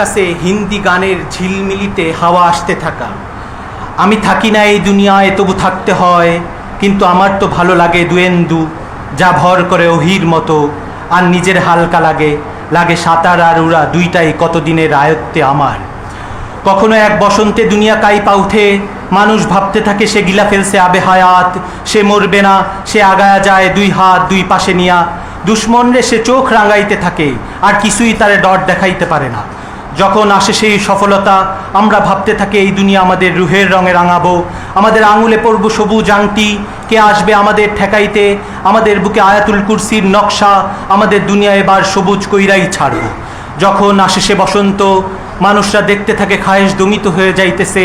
কাছে হিন্দি গানের ঝিলমিলিতে হাওয়া আসতে থাকা। আমি থাকি না এই দুনিয়ায়, তবু থাকতে হয়, কিন্তু আমার তো ভালো লাগে দুয়েন্দু, যা ভর করে অহির মতো, আর নিজের হালকা লাগে লাগে সাঁতার আর উড়া দুইটাই কতদিনের আয়ত্তে আমার। কখনো এক বসন্তে দুনিয়া কাইপা উঠে, মানুষ ভাবতে থাকে সে গিলা ফেলছে আবে হায়াত, সে মরবে না, সে আগায়া যায় দুই হাত দুই পাশে নিয়া দুশ্মন রে সে চোখ রাঙাইতে থাকে, আর কিছুই তারে ডট দেখাইতে পারে না। যখন আসে সেই সফলতা, আমরা ভাবতে থাকি এই দুনিয়া আমাদের রুহের রঙে রাঙাবো। আমাদের আঙুলে পড়ব সবুজ আংটি, কে আসবে আমাদের ঠেকাইতে? আমাদের বুকে আয়াতুল কুরসির নকশা, আমাদের দুনিয়া এবার সবুজ কইরাই ছাড়ব। যখন আসে সে বসন্ত, মানুষরা দেখতে থাকে খায়েশ দমিত হয়ে যাইতেছে।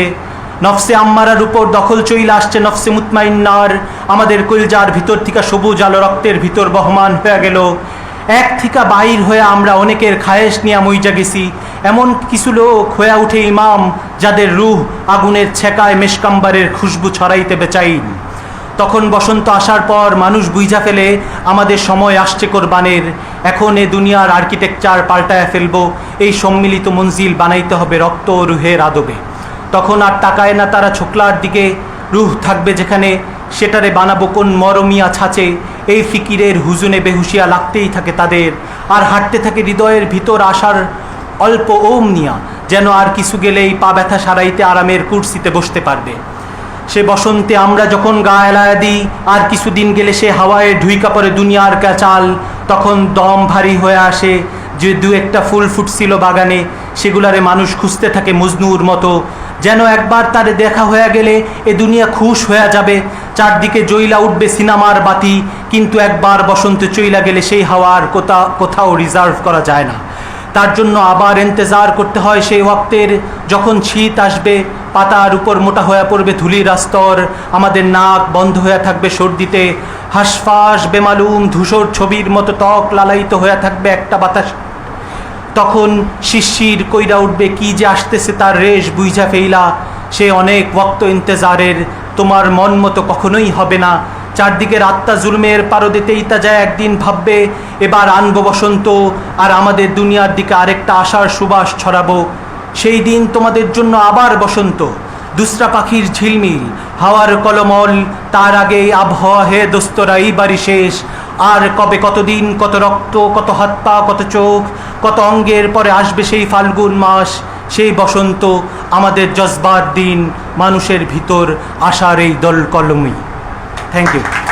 নফসে আম্মারার উপর দখল চইলে আসছে নফসে মুতমাইন্নার। আমাদের কইলজার ভিতর থেকে সবুজ আলো রক্তের ভিতর বহমান হয়ে গেল। এক থিকা বাহির হয়ে আমরা অনেকের খায়েশ নিয়ে মইজা গেছি। এমন কিছু লোক হয়ে উঠে ইমাম, যাদের রুহ আগুনের ছেকায় মেশকাম্বারের খুশবু ছড়াইতে বেচাইন তখন বসন্ত আসার পর মানুষ বুঝা ফেলে, আমাদের সময় আসছে কোরবানের, এখন এ দুনিয়ার আর্কিটেকচার পাল্টায় ফেলব, এই সম্মিলিত মঞ্জিল বানাইতে হবে রক্ত রুহের আদবে। তখন আর তাকায় না তারা ছোকলার দিকে, রুহ থাকবে যেখানে, সেটারে বানাবো কোন মরমিয়া ছাঁচে এই ফিকিরের হুজুনে বেহুশিয়া লাগতেই থাকে তাদের, আর হাঁটতে থাকে হৃদয়ের ভিতর আসার অল্প ওম নিয়া, যেন আর কিছু গেলেই পা ব্যথা সারাইতে আরামের কুর্সিতে বসতে পারবে। সে বসন্তে আমরা যখন গা এলায়া দিই, আর কিছুদিন গেলে সে হাওয়ায় ঢুইকা পড়ে দুনিয়ার কাচাল তখন দম ভারী হয়ে আসে, যে দু একটা ফুল ফুটছিল বাগানে, সেগুলারে মানুষ খুঁজতে থাকে মজনুর মতো যেন একবার তারে দেখা হয়ে গেলে এ দুনিয়া খুশ হয়ে যাবে। চারদিকে জইলা উঠবে সিনেমার বাতি, কিন্তু একবার বসন্তে চইলা গেলে সেই হাওয়ার কোথা কোথাও রিজার্ভ করা যায় না। তার জন্য আবার ইন্তেজার করতে হয় সেই ওয়াক্তের, যখন শীত আসবে, পাতার উপর মোটা হয়ে পড়বে ধুলির আস্তর, আমাদের নাক বন্ধ হয়ে থাকবে সর্দিতে, হাঁসফাঁস বেমালুম ধূসর ছবির মতো ত্বক লালায়িত হয়ে থাকবে একটা বাতাস। তখন শিশির কইরা উঠবে, কি যে আসতেছে তার রেশ বুঝা ফেইলা। সে অনেক ওক্ত ইন্তেজারের, তোমার মন মতো কখনোই হবে না। চারদিকে রাত্তা জুলমের পারদেতেই তা যায় একদিন ভাববে, এবার আনব বসন্ত, আর আমাদের দুনিয়ার দিকে আরেকটা আশার সুবাস ছড়াবো। সেই দিন তোমাদের জন্য আবার বসন্ত, দুসরা পাখির ঝিলমিল, হাওয়ার কলমল, তার আগে আবহাওয়া হে দোস্তরা এই বাড়ি শেষ। আর কবে কত দিন, কত রক্ত, কত হাত পা, কত চোখ, কত অঙ্গের পরে আসবে সেই ফাল্গুন মাস, সেই বসন্ত আমাদের জজবার দিন, মানুষের ভিতর আসার এই দল কলমই থ্যাংক ইউ